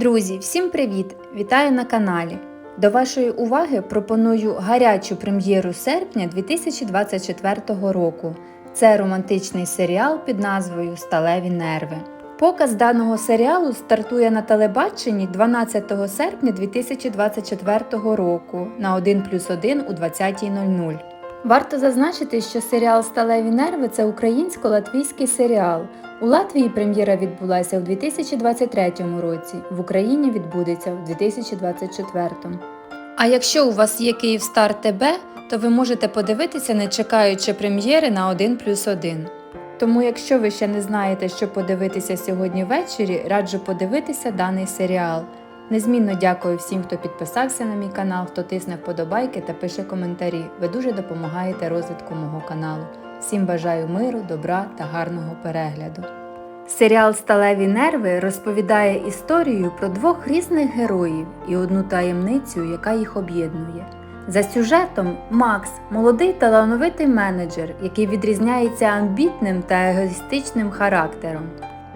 Друзі, всім привіт! Вітаю на каналі. До вашої уваги пропоную гарячу прем'єру серпня 2024 року. Це романтичний серіал під назвою Сталеві нерви. Показ даного серіалу стартує на телебаченні 12 серпня 2024 року на 1 плюс 1 у 20.00. Варто зазначити, що серіал Сталеві нерви це українсько-латвійський серіал. У Латвії прем'єра відбулася у 2023 році, в Україні відбудеться у 2024. А якщо у вас є Київстар ТБ, то ви можете подивитися, не чекаючи прем'єри на 1 плюс 1. Тому, якщо ви ще не знаєте, що подивитися сьогодні ввечері, раджу подивитися даний серіал. Незмінно дякую всім, хто підписався на мій канал, хто тисне вподобайки та пише коментарі. Ви дуже допомагаєте розвитку мого каналу. Всім бажаю миру, добра та гарного перегляду. Серіал Сталеві нерви розповідає історію про двох різних героїв і одну таємницю, яка їх об'єднує. За сюжетом Макс молодий талановитий менеджер, який відрізняється амбітним та егоїстичним характером.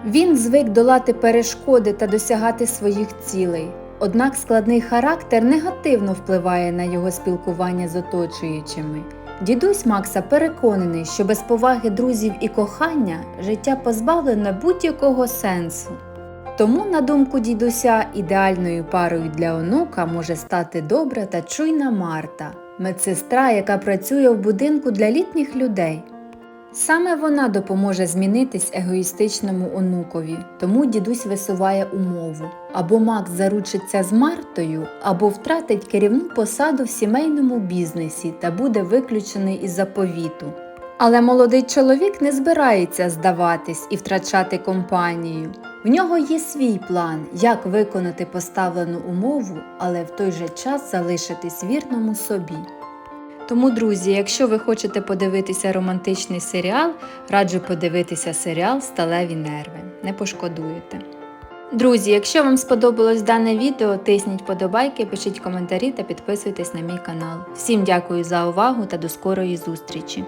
Він звик долати перешкоди та досягати своїх цілей. Однак складний характер негативно впливає на його спілкування з оточуючими. Дідусь Макса переконаний, що без поваги друзів і кохання життя позбавлене будь-якого сенсу. Тому, на думку дідуся, ідеальною парою для онука може стати добра та чуйна Марта, медсестра, яка працює в будинку для літніх людей. Саме вона допоможе змінитись егоїстичному онукові, тому дідусь висуває умову або Макс заручиться з Мартою, або втратить керівну посаду в сімейному бізнесі та буде виключений із заповіту. Але молодий чоловік не збирається здаватись і втрачати компанію. В нього є свій план, як виконати поставлену умову, але в той же час залишитись вірному собі. Тому, друзі, якщо ви хочете подивитися романтичний серіал, раджу подивитися серіал Сталеві нерви. Не пошкодуєте. Друзі, якщо вам сподобалось дане відео, тисніть подобайки, пишіть коментарі та підписуйтесь на мій канал. Всім дякую за увагу та до скорої зустрічі!